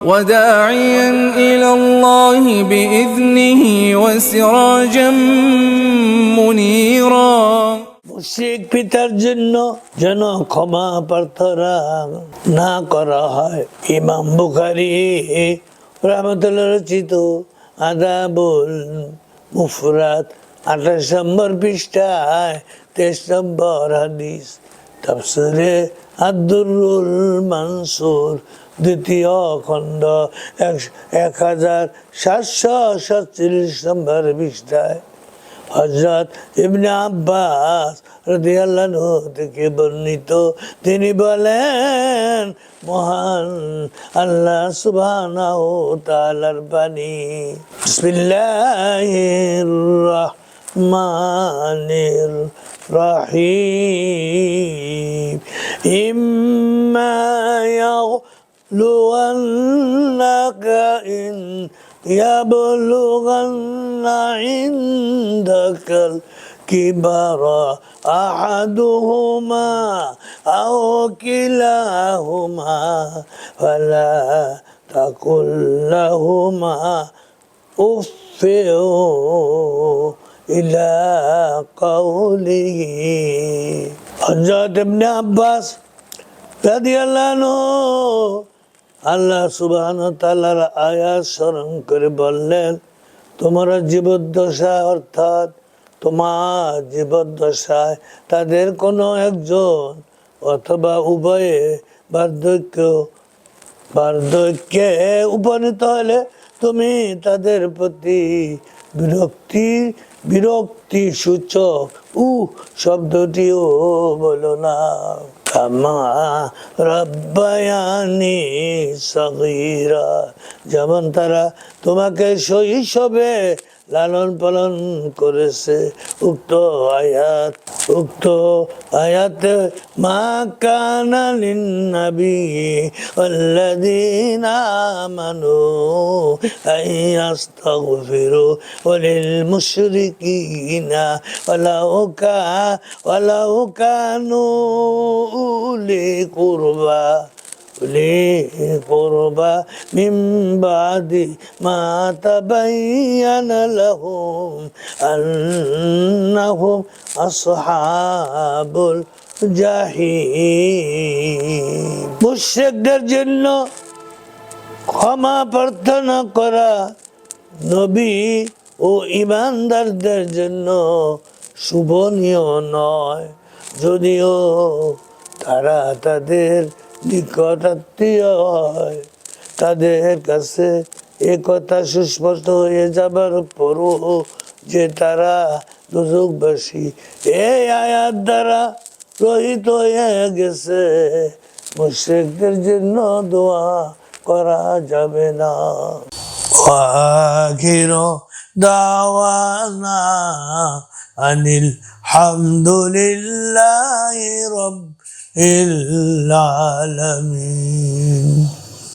وداعيا إلى الله بإذنه وسراجا منيرا মুশরিক পিতার জন্য যেন ক্ষমা প্রার্থনা না করা হয় ইমাম বুখারি রহমতুল্লাহ রচিত আদাবুল মুফরাত আঠাশ নম্বর পৃষ্ঠায় তেইশ নম্বর হাদিস তাফসিরে আব্দুরুল মানসুর দ্বিতীয় খণ্ড, এক- হাজার সাতশো সাতচল্লিশ নম্বর পৃষ্ঠায়। হজরত ইবনে আব্বাস রাদিয়াল্লাহু থেকে বর্ণিত, তিনি বলেন, মহান আল্লাহ সুবহানাহু তাআলার বাণী। বিসমিল্লাহির الرحمن الرحيم. إما يغلونك إن يبلغن عندك الكبر أحدهما أو كلاهما فلا تقل لهما أف. إلى قوله حجات ابن عباس রাদিয়াল্লাহু আল্লাহ সুবহান তাআলার আয়াত স্মরণ করে বললেন তোমরা জীবদ্দশা অর্থাৎ তোমার জীবদ্দশায় তাদের কোনো একজন অথবা উভয়ে বার্ধক্য বার্ধক্যে উপনীত হলে তুমি তাদের প্রতি বিরক্তি বিরক্তি সূচক উ শব্দটিও বলো না। যেমন তারা তোমাকে শৈশবে লালন পালন করেছে। উক্ত আয়াত উক্ত আয়াতে, মা কানা লিন্নাবী আল্লাযীনা আমানু আইয়াস্তাগফিরু ওয়ালিল মুশরিকিনা ওয়ালাউ কা, ওয়ালাউ কানু উলি কুরবা। أولي قربى من بعد ما تبين لهم أنهم أصحاب الجحيم মুশরিকদের জন্য ক্ষমা প্রার্থনা করা নবী ও ইমানদারদের জন্য শুভনীয় নয় যদিও তারা তাদের নিকটাত্মীয় হয়, তাদের কাছে এ কথা সুস্পষ্ট হয়ে যাবার পরও যে তারা দুজকবাসী এই আয়াত দ্বারা রহিত হয়ে গেছে। মুশ্রিকদের জন্য দোয়া করা যাবে না। আখির দাওয়ানা আনিল হামদুলিল্লাহ রব العالمين.